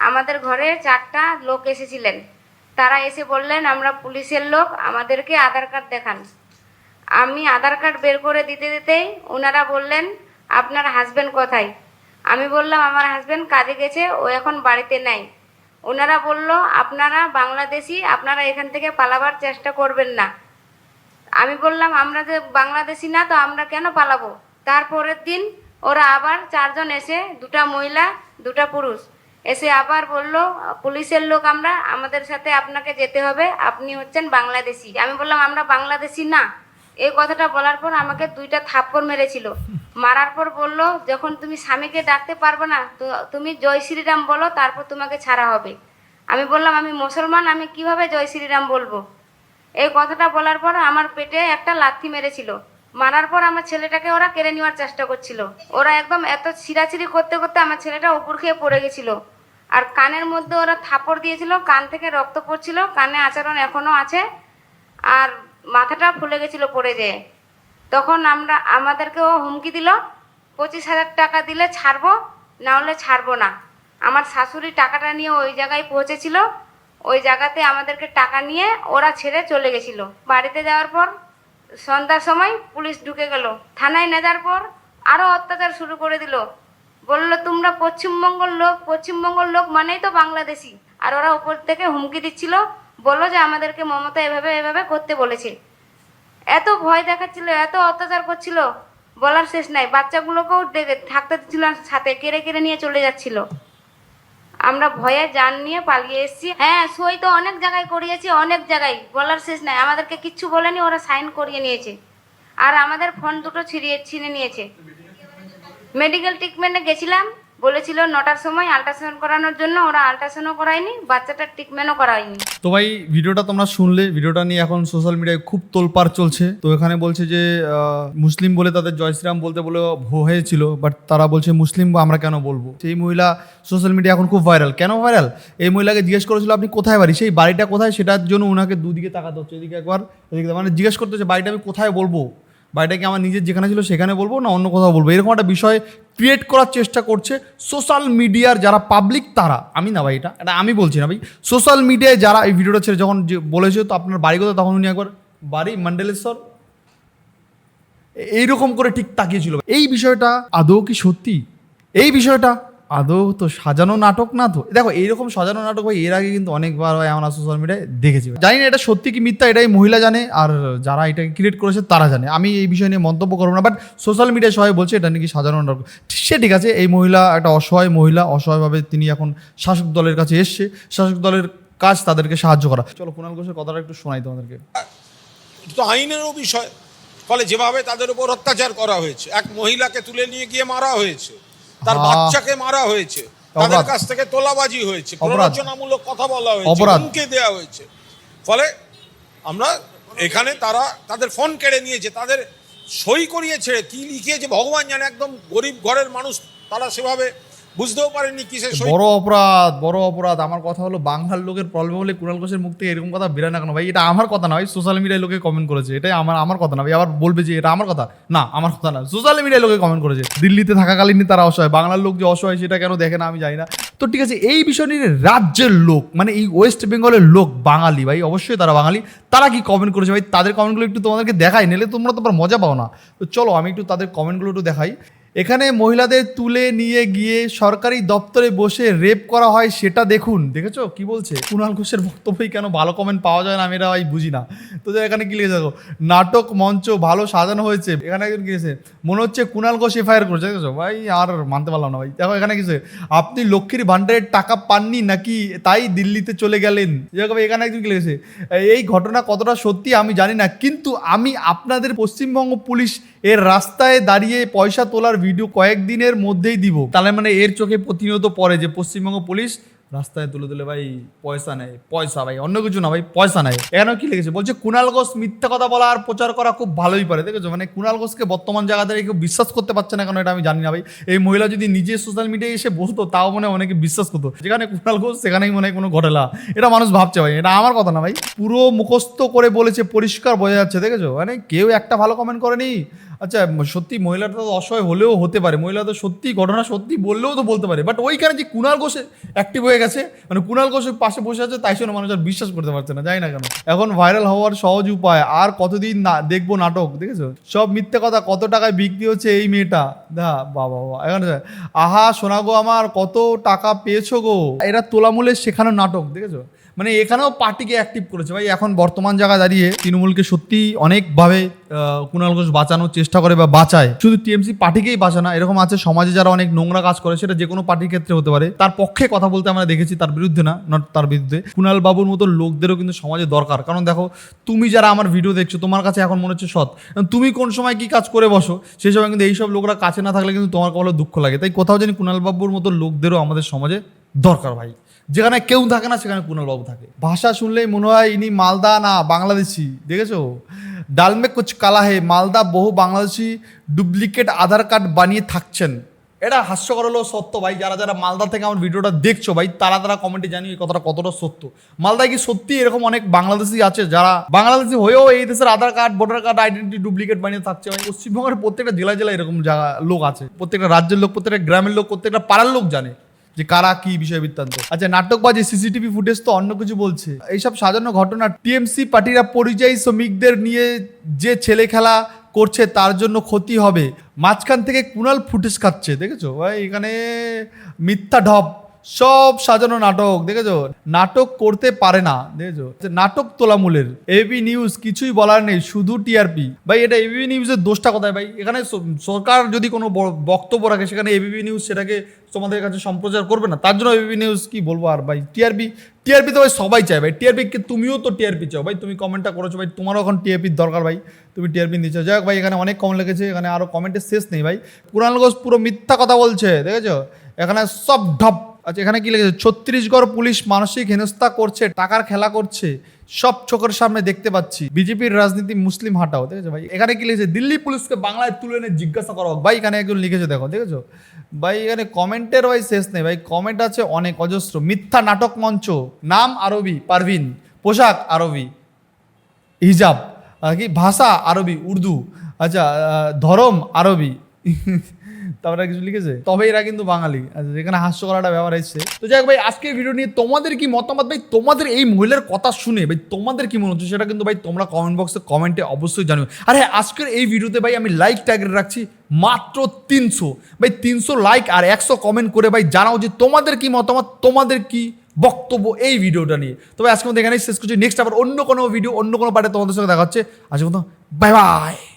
আমাদের ঘরে চারটা লোক এসেছিলেন। তারা এসে বললেন, আমরা পুলিশের লোক, আমাদেরকে আধার কার্ড দেখান। আমি আধার কার্ড বের করে দিতে দিতেই ওনারা বললেন, আপনার হাজবেন্ড কোথায়? আমি বললাম, আমার হাজবেন্ড কাজে গেছে, ও এখন বাড়িতে নেই। ওনারা বলল, আপনারা বাংলাদেশি, আপনারা এখান থেকে পালাবার চেষ্টা করবেন না। আমি বললাম, আমরা যে বাংলাদেশি না, তো আমরা কেন পালাবো? তারপরের দিন ওরা আবার চারজন এসে, দুটা মহিলা, দুটা পুরুষ এসে আবার বলল, পুলিশের লোক আমরা, আমাদের সাথে আপনাকে যেতে হবে। আপনি হচ্ছেন বাংলাদেশি। আমি বললাম, আমরা বাংলাদেশি না। এই কথাটা বলার পর আমাকে দুইটা থাপ্পড় মেরেছিল। মারার পর বলল, যখন তুমি স্বামীকে ডাকতে পারবে না, তো তুমি জয় শ্রীরাম বলো, তারপর তোমাকে ছাড়া হবে। আমি বললাম, আমি মুসলমান, আমি কীভাবে জয় শ্রীরাম বলব? এই কথাটা বলার পর আমার পেটে একটা লাথি মেরেছিল। মারার পর আমার ছেলেটাকে ওরা কেড়ে নেওয়ার চেষ্টা করছিল। ওরা একদম এত ছিঁড়াছিড়ি করতে করতে আমার ছেলেটা উপর খেয়ে পড়ে গেছিল। আর কানের মধ্যে ওরা থাপড় দিয়েছিল, কান থেকে রক্ত পড়ছিল, কানে আচরণ এখনও আছে, আর মাথাটা ফুলে গেছিল পড়ে যেয়ে। তখন আমরা আমাদেরকে ও হুমকি দিল, পঁচিশ হাজার টাকা দিলে ছাড়বো, না হলে ছাড়বো না। আমার শাশুড়ি টাকাটা নিয়ে ওই জায়গায় পৌঁছেছিল, ওই জায়গাতে আমাদেরকে টাকা নিয়ে ওরা ছেড়ে চলে গেছিল। বাড়িতে যাওয়ার পর সন্ধ্যার সময় পুলিশ ঢুকে গেল। থানায় নেজার পর আরও অত্যাচার শুরু করে দিল। বলল, তোমরা পশ্চিমবঙ্গর লোক পশ্চিমবঙ্গর লোক মানেই তো বাংলাদেশি। আর ওরা উপর থেকে হুমকি দিচ্ছিল। বলল যে আমাদেরকে মমতা এভাবে এভাবে করতে বলেছে। এত ভয় দেখাচ্ছিল, এত অত্যাচার করছিল। বলার শেষ নাই। বাচ্চাগুলোকেও থাকতে দিচ্ছিল সাথে কেড়ে কেড়ে নিয়ে চলে যাচ্ছিল। আমরা ভয়ে যান নিয়ে পালিয়ে এসেছি। হ্যাঁ সই তো অনেক জায়গায় করিয়েছি, অনেক জায়গায়। বলার শেষ নাই। আমাদেরকে কিচ্ছু বলেনি, ওরা সাইন করিয়ে নিয়েছে। আর আমাদের ফোন দুটো ছিঁড়িয়ে ছিনে নিয়েছে। মেডিকেল ট্রিটমেন্টে গেছিলাম। বলেছিল নটার সময় আল্ট্রাসাউন্ড করানোর জন্য, ওরা আল্ট্রাসাউন্ডও করায়নি, বাচ্চাটার ট্রিটমেন্টও করায়নি। তো ভাই, ভিডিওটা তোমরা শুনলে, ভিডিওটা নিয়ে এখন সোশ্যাল মিডিয়ায় খুব তোলপাড় চলছে। তো এখানে বলছে যে মুসলিম বলে তাদের জয় শ্রীরাম বলতে বলে ভো হয়েছিল বাট তারা বলছে মুসলিম আমরা কেন বলব? সেই মহিলা সোশ্যাল মিডিয়া এখন খুব ভাইরাল কেন ভাইরাল এই মহিলাকে জিজ্ঞেস করেছিল, আপনি কোথায় বাড়ি? সেই বাড়িটা কোথায়? সেটার জন্য ওনাকে দুদিকে তাকাতে হচ্ছে। এদিকে একবার, এদিকে। মানে জিজ্ঞেস করতে হচ্ছে বাড়িটা আমি কোথায় বলব? বাড়িটা কি আমার নিজের যেখানে ছিল সেখানে বলব না অন্য কোথাও বলব। এরকম একটা বিষয় ক্রিয়েট করার চেষ্টা করছে সোশ্যাল মিডিয়ার যারা পাবলিক তারা। আমি না ভাই এটা এটা আমি বলছি না ভাই। সোশ্যাল মিডিয়ায় যারা এই ভিডিওটা ছেড়ে যখন বলেছে তো আপনার বাড়ি কোথায়? তখন উনি একবার, বাড়ি মন্ডলেশ্বর? এইরকম করে ঠিক তাকিয়েছিল এই বিষয়টা আদৌ কি সত্যি? এই বিষয়টা আদৌ তো সাজানো নাটক না তো? দেখো, এইরকম সাজানো নাটক ভাই, এর আগে কিন্তু অনেকবার হয় আমরা সোশ্যাল মিডিয়ায় দেখেছি জানি না এটা সত্যি কি মিথ্যা, এটাই মহিলা জানে, আর যারা এটাকে ক্রিয়েট করেছে তারা জানে। আমি এই বিষয় নিয়ে মন্তব্য করব না বাট সোশ্যাল মিডিয়ায় সবাই বলছে এটা নাকি সাজানো নাটক। সে ঠিক আছে, এই মহিলা একটা অসহায় মহিলা, অসহায়ভাবে তিনি এখন শাসক দলের কাছে এসছে। শাসক দলের কাজ তাদেরকে সাহায্য করা। চলো কুণাল ঘোষের কথাটা একটু শোনাই তোমাদেরকে। তো আইনেরও বিষয়। ফলে যেভাবে তাদের উপর অত্যাচার করা হয়েছে, এক মহিলাকে তুলে নিয়ে গিয়ে মারা হয়েছে। তার বাচ্চাকে মারা হয়েছে তাদের কাছ থেকে তোলাবাজি হয়েছে। প্ররোচনামূলক কথা বলা হয়েছে। হুমকি দেওয়া হয়েছে ফলে আমরা এখানে তারা তাদের ফোন কেড়ে নিয়েছে তাদের সই করিয়েছে কি লিখিয়েছে ভগবান জানে একদম গরিব ঘরের মানুষ তারা সেভাবে বুঝতেও পারেনি কিসে সই বড় অপরাধ বড় অপরাধ। আমার কথা হলো, বাংলার লোকের প্রবলেম হলে কুণাল ঘোষের মুখ থেকে এরকম কথা বেরোয় না কেন? ভাই, এটা আমার কথা না ভাই সোশ্যাল মিডিয়ায় লোকে কমেন্ট করেছে। এটাই আমার আমার কথা না। ভাই, আবার বলবে যে, এটা আমার কথা? না, আমার কথা না। সোশ্যাল মিডিয়ায় লোকে কমেন্ট করেছে। দিল্লিতে থাকাকালীন তারা অসহায়। বাংলার লোক যে অসহায়, সেটা কেন দেখে না আমি জানি না। তো ঠিক আছে, এই বিষয় নিয়ে রাজ্যের লোক মানে এই ওয়েস্ট বেঙ্গলের লোক, বাঙালি, ভাই, অবশ্যই তারা বাঙালি। তারা কি কমেন্ট করেছে? ভাই, তাদের কমেন্টগুলো একটু তোমাদেরকে দেখাই নিলে তোমরা তোমার মজা পাও না। তো চলো, আমি একটু তাদের কমেন্টগুলো একটু দেখাই। এখানে মহিলাদের তুলে নিয়ে গিয়ে সরকারি দপ্তরে বসে রেপ করা হয় সেটা দেখুন। দেখেছ? কি বলছে? কুণাল ঘোষের বক্তব্যই কেন ভালো কমেন্ট পাওয়া যায় না আমি এটা ভাই বুঝি না। তো এখানে কি লিখেছে দেখো? নাটক মঞ্চ ভালো সাজানো হয়েছে। এখানে একজন কি লিখেছে? মনে হচ্ছে কুণাল ঘোষ এফআইআর করছে। দেখেছ? ভাই, আর মানতে পারলাম না ভাই। দেখো, এখানে কিছু আপনি লক্ষ্মীর ভান্ডারের টাকা পাননি নাকি তাই দিল্লিতে চলে গেলেন? যেরকম এখানে একজন লিখেছে? এই ঘটনা কতটা সত্যি আমি জানি না, কিন্তু আমি আপনাদের পশ্চিমবঙ্গ পুলিশ এর রাস্তায় দাঁড়িয়ে পয়সা তোলার ভিডিও কয়েকদিনের মধ্যেই দিব। তাহলে মানে এর চোখে প্রতিনিয়ত পড়ে যে পশ্চিমবঙ্গ পুলিশ রাস্তায় তুলে তুলে ভাই পয়সা নেয় পয়সা ভাই, অন্য কিছু না ভাই, পয়সা নেয় এখানেও কি লিখেছে বলছে কুণাল ঘোষ মিথ্যা কথা বলা আর প্রচার করা খুব ভালোই পারে। দেখেছ? মানে কুণাল ঘোষকে বর্তমান জায়গাতে কেউ বিশ্বাস করতে পারছে না কেন এটা আমি জানি না ভাই। এই মহিলা যদি নিজে সোশ্যাল মিডিয়ায় এসে বসতো, তাও মনে অনেকে বিশ্বাস করতো। যেখানে কুণাল ঘোষ, সেখানেই মনে হয় কোনো ঘটেলা। এটা মানুষ ভাবছে ভাই, এটা আমার কথা না ভাই। পুরো মুখস্থ করে বলেছে, পরিষ্কার বোঝা যাচ্ছে। দেখেছ? মানে কেউ একটা ভালো কমেন্ট করেনি। আচ্ছা সত্যি মহিলাটা তো অসহায় হলেও হতে পারে। মহিলা তো সত্যি, ঘটনা সত্যি বললেও তো বলতে পারে। বাট ওইখানে যে কুণাল ঘোষে অ্যাক্টিভ হয়ে গেছে মানে কুণাল ঘোষের পাশে বসে আছে, তাই জন্য মানুষ আর বিশ্বাস করতে পারছে না, জানি না কেন। এখন ভাইরাল হওয়ার সহজ উপায়, আর কতদিন না দেখব নাটক, দেখেছ? সব মিথ্যে কথা, কত টাকায় বিক্রি হচ্ছে এই মেয়েটা? দা বাবা বাবা এখন আহা শোনা গো আমার, কত টাকা পেয়েছ গো। এরা তোলামূলের শেখানো নাটক, দেখেছ? মানে এখানেও পার্টিকে অ্যাক্টিভ করেছে। ভাই, এখন বর্তমান জায়গায় দাঁড়িয়ে তৃণমূলকে সত্যি অনেকভাবে কুণাল ঘোষ বাঁচানোর চেষ্টা করে বা বাঁচায়। শুধু টিএমসি পার্টিকেই বাঁচে না, এরকম আছে সমাজে যারা অনেক নোংরা কাজ করে, সেটা যে কোনো পার্টির ক্ষেত্রে হতে পারে। তার পক্ষে কথা বলতে আমরা দেখেছি, তার বিরুদ্ধে না নট তার বিরুদ্ধে। কুণাল বাবুর মতো লোকদেরও কিন্তু সমাজে দরকার। কারণ দেখো, তুমি যারা আমার ভিডিও দেখছ, তোমার কাছে এখন মনে হচ্ছে সৎ। তুমি কোন সময় কি কাজ করে বসো সেই সময় কিন্তু এইসব লোকরা কাছে না থাকলে কিন্তু তোমার কখনো দুঃখ লাগে। তাই কোথাও জানি কুণাল বাবুর মতো লোকদেরও আমাদের সমাজে দরকার ভাই। যেখানে কেউ থাকে না, সেখানে কুণালবাবু থাকে। ভাষা শুনলেই মনে হয় ইনি মালদা না বাংলাদেশি, দেখেছ? ডালমে কুচ কালা হে, মালদা বহু বাংলাদেশি ডুপ্লিকেট আধার কার্ড বানিয়ে থাকছেন। এটা হাস্যকর হলেও সত্য ভাই, যারা যারা মালদা থেকে আমার ভিডিওটা দেখছ ভাই, তারা তারা কমেন্টে জানি এই কথাটা কতটা সত্য। মালদায় কি সত্যি এরকম অনেক বাংলাদেশি আছে যারা বাংলাদেশি হয়েও এই দেশের Aadhaar card, voter card identity duplicate বানিয়ে থাকছে? ভাই পশ্চিমবঙ্গের প্রত্যেকটা জেলায় জেলায় এরকম জায়গা লোক আছে, প্রত্যেকটা রাজ্যের লোক, প্রত্যেকটা গ্রামের লোক, প্রত্যেকটা পাড়ার লোক জানে। যে কারা কি বিষয় বৃত্তান্ত আচ্ছা নাটক নাটকবাজি সিসিটিভি ফুটেজ তো অন্য কিছু বলছে। এইসব সাজানো ঘটনা টিএমসি পার্টিরা পরিযায়ী শ্রমিকদের নিয়ে যে ছেলে খেলা করছে তার জন্য ক্ষতি হবে। মাঝখান থেকে কুণাল ফুটেজ খাচ্ছে, দেখেছ? ভাই, এখানে মিথ্যা ঢপ। সব সাজানো নাটক, দেখেছ? নাটক করতে পারে না, দেখেছ? নাটক তোলামূলের এবি নিউজ কিছুই বলার নেই, শুধু টিআরপি ভাই, এটা এবিপি নিউজের দোষটা কোথায়? ভাই, এখানে সরকার যদি কোনো বক্তব্য রাখে, সেখানে এবিপি নিউজ সেটাকে তোমাদের কাছে সম্প্রচার করবে না, তার জন্য এবিপি নিউজ কি বলব? আর ভাই টিআরপি টিআরপি তো ভাই সবাই চায়, ভাই। টিআরপি কে তুমিও তো টিআরপি চাও, ভাই। তুমি কমেন্টটা করেছ, ভাই, তোমারও এখন টিআরপির দরকার, ভাই। তুমি টিআরপি দিচ্ছ যাই হোক, ভাই, এখানে অনেক কমেন্ট লেগেছে, এখানে আরও কমেন্টের শেষ নেই, ভাই। পুরান ঘোষ পুরো মিথ্যা কথা বলছে, দেখেছ? এখানে সব ঢপ। আচ্ছা এখানে কি লিখেছে ছত্তিশগড় পুলিশ মানসিক হেনস্থা করছে, টাকার খেলা করছে, সব চোখের সামনে দেখতে পাচ্ছি। বিজেপির রাজনীতি মুসলিম হাটাও দেখেছ ভাই? এখানে কি লিখেছে দিল্লি পুলিশকে বাংলায় তুলে এনে জিজ্ঞাসা করা। হোক ভাই, এখানে একজন লিখেছে, দেখো, দেখেছ? ভাই, এখানে কমেন্টের ভাই শেষ নেই, ভাই। কমেন্ট আছে অনেক, অজস্র। মিথ্যা নাটক মঞ্চ, নাম আরবি, পারভিন। পোশাক আরবি, হিজাব কি? ভাষা আরবি, উর্দু। আচ্ছা ধরম আরবি। তারপরে কিছু লিখেছে? তবে এরা কিন্তু বাঙালি। যেখানে হাস্য করাটা ব্যবহার এসছে তো যাই ভাই আজকের ভিডিও নিয়ে তোমাদের কি মতামত? ভাই তোমাদের এই মহিলার কথা শুনে ভাই তোমাদের কি মনে হচ্ছে? সেটা কিন্তু ভাই তোমরা কমেন্ট বক্সে কমেন্টে অবশ্যই জানিও। আর হ্যাঁ, আজকের এই ভিডিওতে ভাই আমি লাইক টার্গেট রাখছি মাত্র তিনশো। ভাই তিনশো লাইক আর একশো কমেন্ট করে ভাই জানাও যে তোমাদের কি মতামত তোমাদের কি বক্তব্য এই ভিডিওটা নিয়ে। তবে আজকে মধ্যে এখানেই শেষ করছি। নেক্সট আবার অন্য কোনো ভিডিও অন্য কোনো পার্টে তোমাদের সঙ্গে দেখা হচ্ছে। আজকে মতো বাই বাই